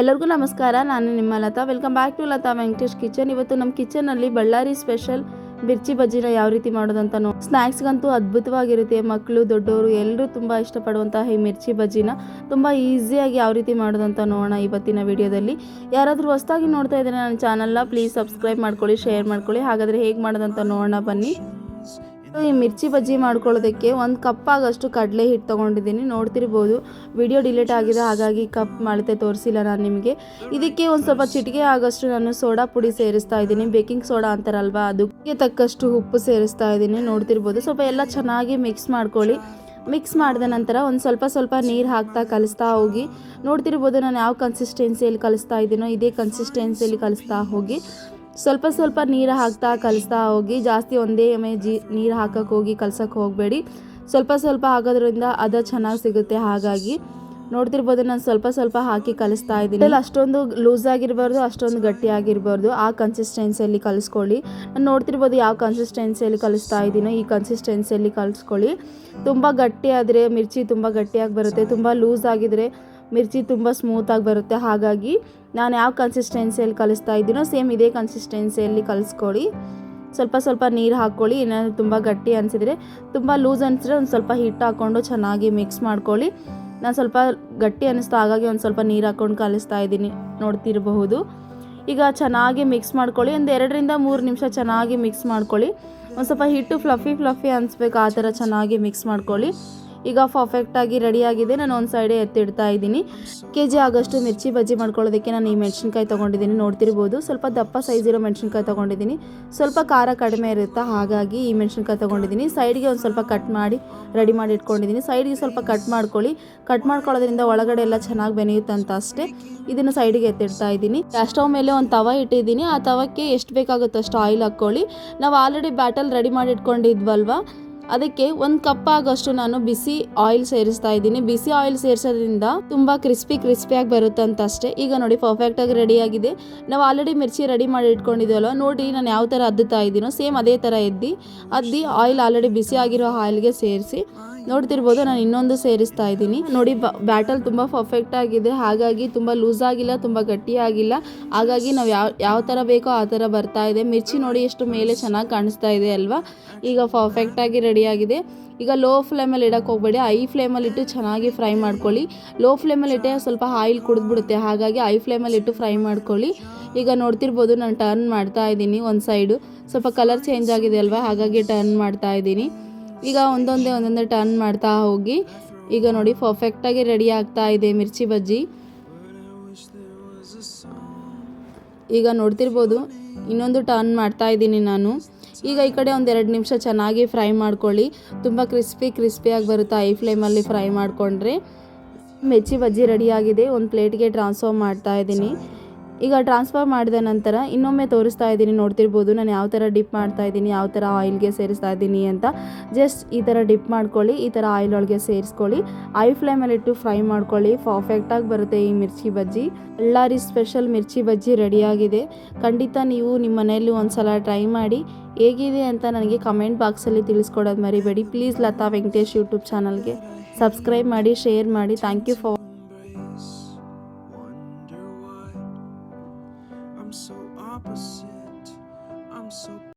ಎಲ್ಲರಿಗೂ ನಮಸ್ಕಾರ, ನಾನು ನಿಮ್ಮ Latha. Welcome back to Latha Venkatesh kitchen ಇವತ್ತು ನಮ್ಮ ಕಿಚನಲ್ಲಿ ಬಳ್ಳಾರಿ ಸ್ಪೆಷಲ್ ಮಿರ್ಚಿ ಬಜ್ಜಿನ ಯಾವ ರೀತಿ ಮಾಡೋದಂತ ನೋ ಸ್ನ್ಯಾಕ್ಸ್ಗಂತೂ ಅದ್ಭುತವಾಗಿರುತ್ತೆ. ಮಕ್ಕಳು ದೊಡ್ಡವರು ಎಲ್ಲರೂ ತುಂಬ ಇಷ್ಟಪಡುವಂತಹ ಈ ಮಿರ್ಚಿ ಬಜ್ಜಿನ. ತುಂಬ ಈಸಿಯಾಗಿ ಯಾವ ರೀತಿ ಮಾಡೋದಂತ ನೋಡೋಣ ಇವತ್ತಿನ ವಿಡಿಯೋದಲ್ಲಿ. ಯಾರಾದರೂ ಹೊಸ್ದಾಗಿ ನೋಡ್ತಾ ಇದ್ದಾರೆ ನನ್ನ ಚಾನಲ್ನ ಪ್ಲೀಸ್ ಸಬ್ಸ್ಕ್ರೈಬ್ ಮಾಡ್ಕೊಳ್ಳಿ ಶೇರ್ ಮಾಡ್ಕೊಳ್ಳಿ. ಹಾಗಾದರೆ ಹೇಗೆ ಮಾಡೋದಂತ ನೋಡೋಣ ಬನ್ನಿ. ಈ ಮಿರ್ಚಿ ಬಜ್ಜಿ ಮಾಡ್ಕೊಳ್ಳೋದಕ್ಕೆ ಒಂದು ಕಪ್ ಆಗಷ್ಟು ಕಡಲೆ ಹಿಟ್ಟು ತೊಗೊಂಡಿದ್ದೀನಿ. ನೋಡ್ತಿರ್ಬೋದು ವಿಡಿಯೋ ಡಿಲೀಟ್ ಆಗಿದೆ, ಹಾಗಾಗಿ ಕಪ್ ಮಾಡುತ್ತೆ ತೋರಿಸಿಲ್ಲ ನಾನು ನಿಮಗೆ. ಇದಕ್ಕೆ ಒಂದು ಸ್ವಲ್ಪ ಚಿಟಿಕೆ ಆಗಷ್ಟು ನಾನು ಸೋಡಾ ಪುಡಿ ಸೇರಿಸ್ತಾ ಇದ್ದೀನಿ. ಬೇಕಿಂಗ್ ಸೋಡಾ ಅಂತಾರಲ್ವಾ, ಅದಕ್ಕೆ ತಕ್ಕಷ್ಟು ಉಪ್ಪು ಸೇರಿಸ್ತಾ ಇದ್ದೀನಿ. ನೋಡ್ತಿರ್ಬೋದು, ಸ್ವಲ್ಪ ಎಲ್ಲ ಚೆನ್ನಾಗಿ ಮಿಕ್ಸ್ ಮಾಡ್ಕೊಳ್ಳಿ. ಮಿಕ್ಸ್ ಮಾಡಿದ ನಂತರ ಒಂದು ಸ್ವಲ್ಪ ಸ್ವಲ್ಪ ನೀರು ಹಾಕ್ತಾ ಕಲಿಸ್ತಾ ಹೋಗಿ. ನೋಡ್ತಿರ್ಬೋದು, ನಾನು ಯಾವ ಕನ್ಸಿಸ್ಟೆನ್ಸಿಯಲ್ಲಿ ಕಲಿಸ್ತಾ ಇದ್ದೀನೋ, ಇದೇ ಕನ್ಸಿಸ್ಟೆನ್ಸಿಯಲ್ಲಿ ಕಲಿಸ್ತಾ ಹೋಗಿ. ಸ್ವಲ್ಪ ಸ್ವಲ್ಪ ನೀರು ಹಾಕ್ತಾ ಕಲಿಸ್ತಾ ಹೋಗಿ, ಜಾಸ್ತಿ ಒಂದೇ ಎಮೆ ಜಿ ನೀರು ಹಾಕಕ್ಕೆ ಹೋಗಿ ಕಲ್ಸಕ್ಕೆ ಹೋಗಬೇಡಿ. ಸ್ವಲ್ಪ ಸ್ವಲ್ಪ ಹಾಕೋದ್ರಿಂದ ಅದ ಚೆನ್ನಾಗಿ ಸಿಗುತ್ತೆ ಹಾಗಾಗಿ. ನೋಡ್ತಿರ್ಬೋದು, ನಾನು ಸ್ವಲ್ಪ ಸ್ವಲ್ಪ ಹಾಕಿ ಕಲಿಸ್ತಾ ಇದ್ದೀನಿ. ಅಷ್ಟೊಂದು ಲೂಸ್ ಆಗಿರಬಾರ್ದು, ಅಷ್ಟೊಂದು ಗಟ್ಟಿ ಆಗಿರಬಾರ್ದು. ಆ ಕನ್ಸಿಸ್ಟೆನ್ಸಿಯಲ್ಲಿ ಕಲಿಸ್ಕೊಳ್ಳಿ. ನಾನು ನೋಡ್ತಿರ್ಬೋದು ಯಾವ ಕನ್ಸಿಸ್ಟೆನ್ಸಿಯಲ್ಲಿ ಕಲಿಸ್ತಾ ಇದ್ದೀನೋ, ಈ ಕನ್ಸಿಸ್ಟೆನ್ಸಿಯಲ್ಲಿ ಕಲಿಸ್ಕೊಳ್ಳಿ. ತುಂಬ ಗಟ್ಟಿ ಆದರೆ ಮಿರ್ಚಿ ತುಂಬ ಗಟ್ಟಿಯಾಗಿ ಬರುತ್ತೆ, ತುಂಬ ಲೂಸ್ ಆಗಿದರೆ ಮಿರ್ಚಿ ತುಂಬ ಸ್ಮೂತಾಗಿ ಬರುತ್ತೆ. ಹಾಗಾಗಿ ನಾನು ಯಾವ ಕನ್ಸಿಸ್ಟೆನ್ಸಿಯಲ್ಲಿ ಕಲಿಸ್ತಾ ಇದ್ದೀನೋ ಸೇಮ್ ಇದೇ ಕನ್ಸಿಸ್ಟೆನ್ಸಿಯಲ್ಲಿ ಕಲಿಸ್ಕೊಳ್ಳಿ. ಸ್ವಲ್ಪ ಸ್ವಲ್ಪ ನೀರು ಹಾಕ್ಕೊಳ್ಳಿ, ಏನಾದರೂ ತುಂಬ ಗಟ್ಟಿ ಅನಿಸಿದರೆ, ತುಂಬ ಲೂಸ್ ಅನಿಸಿದ್ರೆ ಒಂದು ಸ್ವಲ್ಪ ಹಿಟ್ಟು ಹಾಕ್ಕೊಂಡು ಚೆನ್ನಾಗಿ ಮಿಕ್ಸ್ ಮಾಡ್ಕೊಳ್ಳಿ. ನಾನು ಸ್ವಲ್ಪ ಗಟ್ಟಿ ಅನ್ನಿಸ್ತಾ ಹಾಗಾಗಿ ಒಂದು ಸ್ವಲ್ಪ ನೀರು ಹಾಕ್ಕೊಂಡು ಕಲಿಸ್ತಾ ಇದ್ದೀನಿ, ನೋಡ್ತಿರಬಹುದು. ಈಗ ಚೆನ್ನಾಗಿ ಮಿಕ್ಸ್ ಮಾಡ್ಕೊಳ್ಳಿ, ಒಂದು ಎರಡರಿಂದ ಮೂರು ನಿಮಿಷ ಚೆನ್ನಾಗಿ ಮಿಕ್ಸ್ ಮಾಡ್ಕೊಳ್ಳಿ. ಒಂದು ಸ್ವಲ್ಪ ಹಿಟ್ಟು ಫ್ಲಫಿ ಫ್ಲಫಿ ಅನಿಸ್ಬೇಕು, ಆ ಥರ ಚೆನ್ನಾಗಿ ಮಿಕ್ಸ್ ಮಾಡ್ಕೊಳ್ಳಿ. ಈಗ ಪರ್ಫೆಕ್ಟಾಗಿ ರೆಡಿಯಾಗಿದೆ ನಾನು ಒಂದು ಸೈಡ್ ಎತ್ತಿಡ್ತಾ ಇದ್ದೀನಿ. ಕೆ ಜಿ ಆಗೋಷ್ಟು ಮಿರ್ಚಿ ಬಜ್ಜಿ ಮಾಡ್ಕೊಳ್ಳೋದಕ್ಕೆ ನಾನು ಈ ಮೆಣಸಿನ್ಕಾಯಿ ತೊಗೊಂಡಿದ್ದೀನಿ. ನೋಡ್ತಿರ್ಬೋದು, ಸ್ವಲ್ಪ ದಪ್ಪ ಸೈಜ್ ಇರೋ ಮೆಣಸಿನ್ಕಾಯಿ ತೊಗೊಂಡಿದ್ದೀನಿ. ಸ್ವಲ್ಪ ಖಾರ ಕಡಿಮೆ ಇರುತ್ತಾ, ಹಾಗಾಗಿ ಈ ಮೆಣಸಿನ್ಕಾಯಿ ತೊಗೊಂಡಿದ್ದೀನಿ. ಸೈಡ್ಗೆ ಒಂದು ಸ್ವಲ್ಪ ಕಟ್ ಮಾಡಿ ರೆಡಿ ಮಾಡಿ ಇಟ್ಕೊಂಡಿದ್ದೀನಿ. ಸೈಡ್ಗೆ ಸ್ವಲ್ಪ ಕಟ್ ಮಾಡ್ಕೊಳ್ಳಿ. ಕಟ್ ಮಾಡ್ಕೊಳ್ಳೋದ್ರಿಂದ ಒಳಗಡೆ ಎಲ್ಲ ಚೆನ್ನಾಗಿ ಬೆನೆಯುತ್ತಂತ ಅಷ್ಟೇ. ಇದನ್ನು ಸೈಡಿಗೆ ಎತ್ತಿಡ್ತಾ ಇದ್ದೀನಿ. ಸ್ಟವ್ ಮೇಲೆ ಒಂದು ತವ ಇಟ್ಟಿದ್ದೀನಿ. ಆ ತವಕ್ಕೆ ಎಷ್ಟು ಬೇಕಾಗುತ್ತೋ ಅಷ್ಟು ಆಯಿಲ್ ಹಾಕ್ಕೊಳ್ಳಿ. ನಾವು ಆಲ್ರೆಡಿ ಬ್ಯಾಟಲ್ ರೆಡಿ ಮಾಡಿ ಇಟ್ಕೊಂಡಿದ್ವಲ್ವಾ? ಅದಕ್ಕೆ ಒಂದು ಕಪ್ ಆಗೋಷ್ಟು ನಾನು ಬಿಸಿ ಆಯಿಲ್ ಸೇರಿಸ್ತಾ ಇದ್ದೀನಿ. ಬಿಸಿ ಆಯಿಲ್ ಸೇರಿಸೋದ್ರಿಂದ ತುಂಬಾ ಕ್ರಿಸ್ಪಿ ಕ್ರಿಸ್ಪಿಯಾಗಿ ಬರುತ್ತೆ ಅಂತ ಅಷ್ಟೇ ಈಗ ನೋಡಿ ಪರ್ಫೆಕ್ಟ್ ಆಗಿ ರೆಡಿ ಆಗಿದೆ. ನಾವು ಆಲ್ರೆಡಿ ಮಿರ್ಚಿ ರೆಡಿ ಮಾಡಿ ಇಟ್ಕೊಂಡಿದ್ದೀವಲ್ಲ ನೋಡಿ ನಾನು ಯಾವ ಥರ ಅದ್ದುತ್ತಾ ಇದ್ದೀನೋ ಸೇಮ್ ಅದೇ ಥರ ಎದ್ದಿ, ಅದ್ದಿ ಆಯಿಲ್ ಆಲ್ರೆಡಿ ಬಿಸಿ ಆಗಿರೋ ಆಯಿಲ್ಗೆ ಸೇರಿಸಿ ನೋಡ್ತಿರ್ಬೋದು, ನಾನು ಇನ್ನೊಂದು ಸೇರಿಸ್ತಾ ಇದ್ದೀನಿ. ನೋಡಿ ಬ್ಯಾಟಲ್ ತುಂಬ ಪರ್ಫೆಕ್ಟ್ ಆಗಿದೆ. ಹಾಗಾಗಿ ತುಂಬ ಲೂಸ್ ಆಗಿಲ್ಲ, ತುಂಬ ಗಟ್ಟಿ ಆಗಿಲ್ಲ. ಹಾಗಾಗಿ ನಾವು ಯಾವ ಯಾವ ಥರ ಬೇಕೋ ಆ ಥರ ಬರ್ತಾ ಇದೆ. ಮಿರ್ಚಿ ನೋಡಿ ಎಷ್ಟು ಮೇಲೆ ಚೆನ್ನಾಗಿ ಕಾಣಿಸ್ತಾ ಇದೆ ಅಲ್ವಾ? ಈಗ ಪರ್ಫೆಕ್ಟಾಗಿ ರೆಡಿಯಾಗಿದೆ ಈಗ ಲೋ ಫ್ಲೇಮಲ್ಲಿ ಇಡಕ್ಕೆ ಹೋಗಬೇಡಿ. ಐ ಫ್ಲೇಮಲ್ಲಿ ಇಟ್ಟು ಚೆನ್ನಾಗಿ ಫ್ರೈ ಮಾಡ್ಕೊಳ್ಳಿ. ಲೋ ಫ್ಲೇಮಲ್ಲಿ ಇಟ್ಟೆ ಸ್ವಲ್ಪ ಆಯಿಲ್ ಕುಡಿದ್ಬಿಡುತ್ತೆ. ಹಾಗಾಗಿ ಐ ಫ್ಲೇಮಲ್ಲಿ ಇಟ್ಟು ಫ್ರೈ ಮಾಡ್ಕೊಳ್ಳಿ. ಈಗ ನೋಡ್ತಿರ್ಬೋದು, ನಾನು ಟರ್ನ್ ಮಾಡ್ತಾ ಇದ್ದೀನಿ ಒಂದು ಸೈಡು ಸ್ವಲ್ಪ ಕಲರ್ ಚೇಂಜ್ ಆಗಿದೆ ಅಲ್ವಾ? ಹಾಗಾಗಿ ಟರ್ನ್ ಮಾಡ್ತಾ ಇದ್ದೀನಿ. ಈಗ ಒಂದೊಂದೇ ಒಂದೊಂದೇ ಟರ್ನ್ ಮಾಡ್ತಾ ಹೋಗಿ. ಈಗ ನೋಡಿ ಪರ್ಫೆಕ್ಟಾಗಿ ರೆಡಿ ಆಗ್ತಾ ಇದೆ ಮಿರ್ಚಿ ಬಜ್ಜಿ. ಈಗ ನೋಡ್ತಿರ್ಬೋದು ಇನ್ನೊಂದು ಟರ್ನ್ ಮಾಡ್ತಾ ಇದ್ದೀನಿ ನಾನು. ಈಗ ಈ ಕಡೆ ಒಂದು ಎರಡು ನಿಮಿಷ ಚೆನ್ನಾಗಿ ಫ್ರೈ ಮಾಡ್ಕೊಳ್ಳಿ. ತುಂಬ ಕ್ರಿಸ್ಪಿ ಕ್ರಿಸ್ಪಿಯಾಗಿ ಬರುತ್ತೆ ಐ ಫ್ಲೇಮಲ್ಲಿ ಫ್ರೈ ಮಾಡಿಕೊಂಡ್ರೆ. ಮಿರ್ಚಿ ಬಜ್ಜಿ ರೆಡಿಯಾಗಿದೆ ಒಂದು ಪ್ಲೇಟ್ಗೆ ಟ್ರಾನ್ಸ್ಫರ್ ಮಾಡ್ತಾ ಇದ್ದೀನಿ. ಈಗ ಟ್ರಾನ್ಸ್ಫರ್ ಮಾಡಿದ ನಂತರ ಇನ್ನೊಮ್ಮೆ ತೋರಿಸ್ತಾ ಇದ್ದೀನಿ, ನೋಡ್ತಿರ್ಬೋದು. ನಾನು ಯಾವ ಥರ ಡಿಪ್ ಮಾಡ್ತಾ ಇದ್ದೀನಿ, ಯಾವ ಥರ ಆಯಿಲ್ಗೆ ಸೇರಿಸ್ತಾ ಇದ್ದೀನಿ ಅಂತ. ಜಸ್ಟ್ ಈ ಥರ ಡಿಪ್ ಮಾಡ್ಕೊಳ್ಳಿ, ಈ ಥರ ಆಯಿಲ್ ಒಳಗೆ ಸೇರಿಸ್ಕೊಳ್ಳಿ. ಐ ಫ್ಲೇಮಲ್ಲಿ ಇಟ್ಟು ಫ್ರೈ ಮಾಡ್ಕೊಳ್ಳಿ. ಪರ್ಫೆಕ್ಟಾಗಿ ಬರುತ್ತೆ ಈ ಮಿರ್ಚಿ ಬಜ್ಜಿ. ಬಳ್ಳಾರಿ ಸ್ಪೆಷಲ್ ಮಿರ್ಚಿ ಬಜ್ಜಿ ರೆಡಿಯಾಗಿದೆ. ಖಂಡಿತ ನೀವು ನಿಮ್ಮ ಮನೆಯಲ್ಲಿ ಒಂದು ಸಲ ಟ್ರೈ ಮಾಡಿ. ಹೇಗಿದೆ ಅಂತ ನನಗೆ ಕಮೆಂಟ್ ಬಾಕ್ಸಲ್ಲಿ ತಿಳಿಸ್ಕೊಡೋದು ಮರಿಬೇಡಿ. ಪ್ಲೀಸ್ ಲತಾ ವೆಂಕಟೇಶ್ ಯೂಟ್ಯೂಬ್ ಚಾನಲ್ಗೆ ಸಬ್ಸ್ಕ್ರೈಬ್ ಮಾಡಿ ಶೇರ್ ಮಾಡಿ. Thank you for